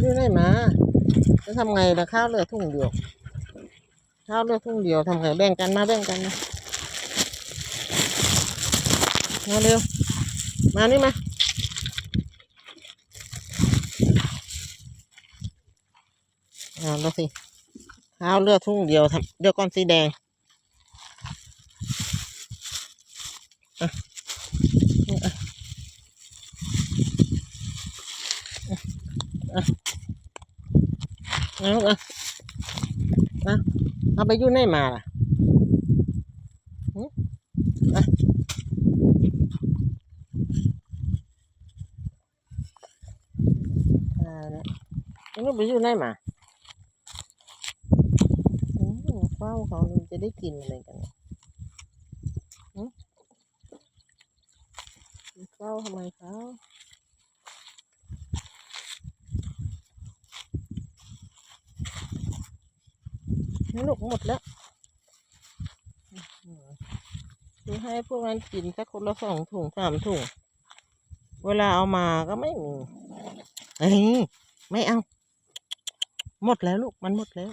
อยู่ไหนมาจะทำไงล่ะข้าวเหลือทุ่งเดียว ข้าวเหลือทุ่งเดียวทำไงแบ่งกันมาแบ่งกันมามาเร็ว มานี่มาเอาแล้วสิข้าวเลือดทุ่งเดียวทำเดี๋ยวก่อนสีแดงอะอะอะ เอาเอาเอาเอาไปยู่ไหนมาล่ะหึเอาเอาละแล้วมันไปอยู่ไหนมาเฝ้าเขามันจะได้กินอะไรกันเฝ้าทำไมเขา นี่ลูกหมดแล้วคือให้พวกนั้นกินสักคนละสองถุงสามถุง เวลาเอามาก็ไม่มีเอ้ยไม่เอา หมดแล้วลูกมันหมดแล้ว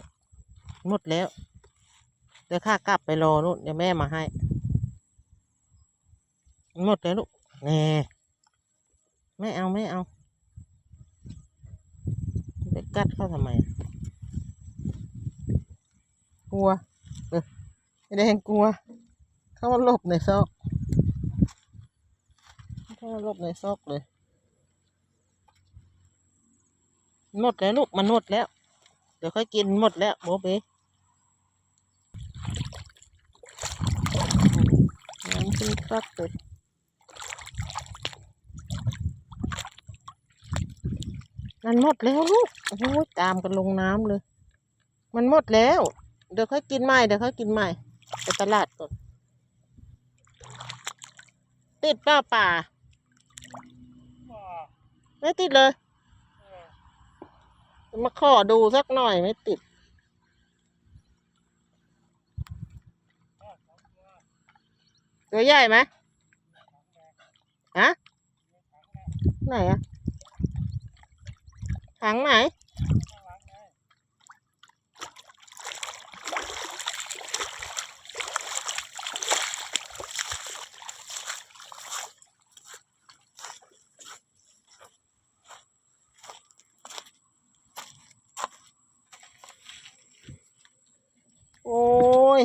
หมดแล้ว เดี๋ยวข้ากลับไปรอนู่นเดี๋ยวแม่มาให้ หมดแล้วลูกแน่ไม่เอาไม่เอาไปกัดเข้าทำไม กลัวเออไอแดงกลัว เข้ามาหลบในซอก เข้ามาหลบในซอกเลยหมดแล้วลูกมันหมดแล้ว เดี๋ยวค่อยกินหมดแล้วโบเบ้น้ำขึ้นซักเลยมันหมดแล้วลูกโอ้โหตามกันลงน้ำเลย มันหมดแล้ว เดี๋ยวค่อยกินใหม่เดี๋ยวค่อยกินใหม่ไปตลาดก่อนติดเปล่าป่าไม่ติดเลย มาขอดูสักหน่อยไม่ติด ตัวใหญ่ไหมฮะไหนอะถังไหน โอ้ย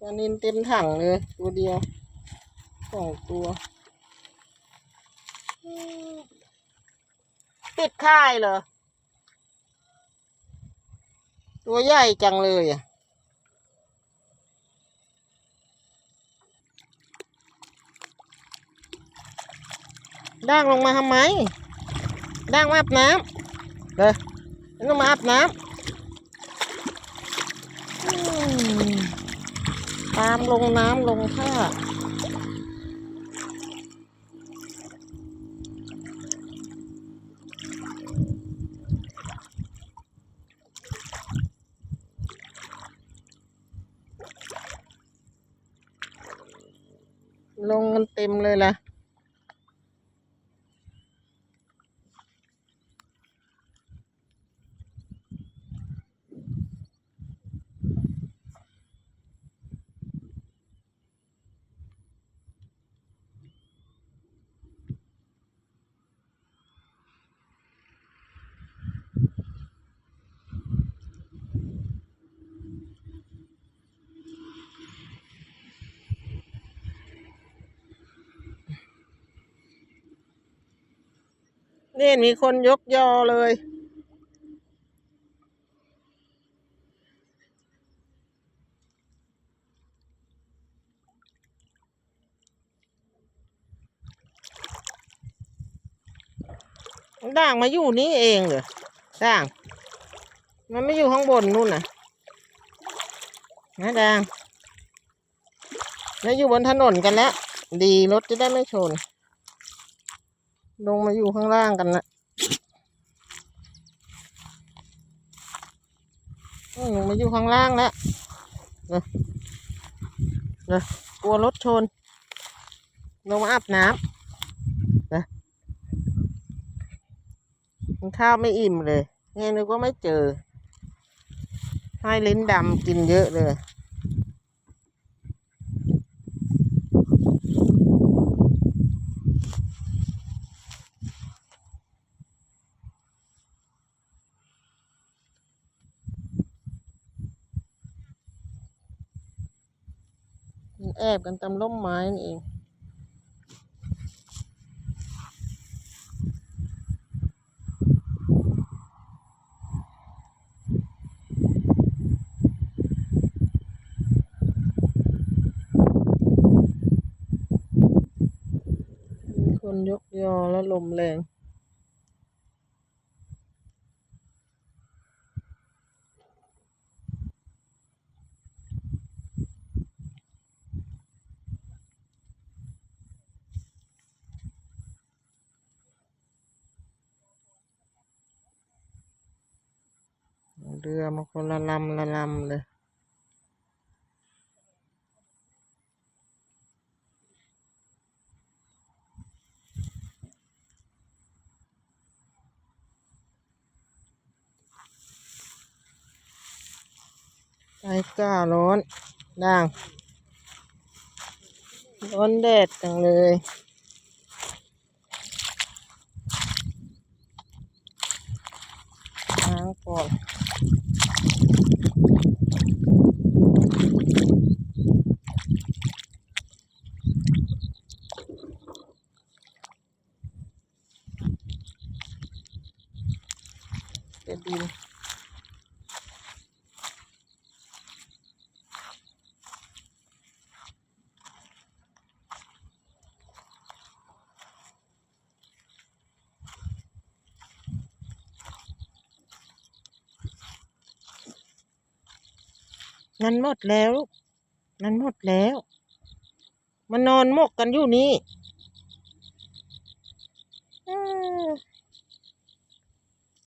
ปลานินเต็มถังเลย ตัวเดียวสองตัวติดค่ายเหรอ ตัวใหญ่จังเลยอะด่างลงมาทำไมด่างมาอาบน้ำเลยมันต้องมาอาบน้ำอืม ตามลงน้ำลงท่าลงกันเต็มเลยล่ะ นี่มีคนยกยอเลย ด่างมาอยู่นี่เองเหรอด่าง มันไม่อยู่ข้างบนนู่นน่ะนะด่างแล้วอยู่บนถนนกันแล้ว ดีรถจะได้ไม่ชน ลงมาอยู่ข้างล่างกันนะลงมาอยู่ข้างล่างแล้วเดี๋เดี๋กลัวรถชน ลงมาอาบน้ำเดี๋นข้าวไม่อิ่มเลยเนี่ยนึกว่าไม่เจอ ให้ลิ้นดำกินเยอะเลย แอบกันตามร่มไม้นี่เองมีคนยกยอแล้วลมแรง เรือมาคนละลำละลำเลยใจกล้าร้อนด่างร้อนแดดจังเลยล้างก่อนจะดิน มันหมดแล้วลูกมันหมดแล้ว มันนอนหมกกันอยู่นี่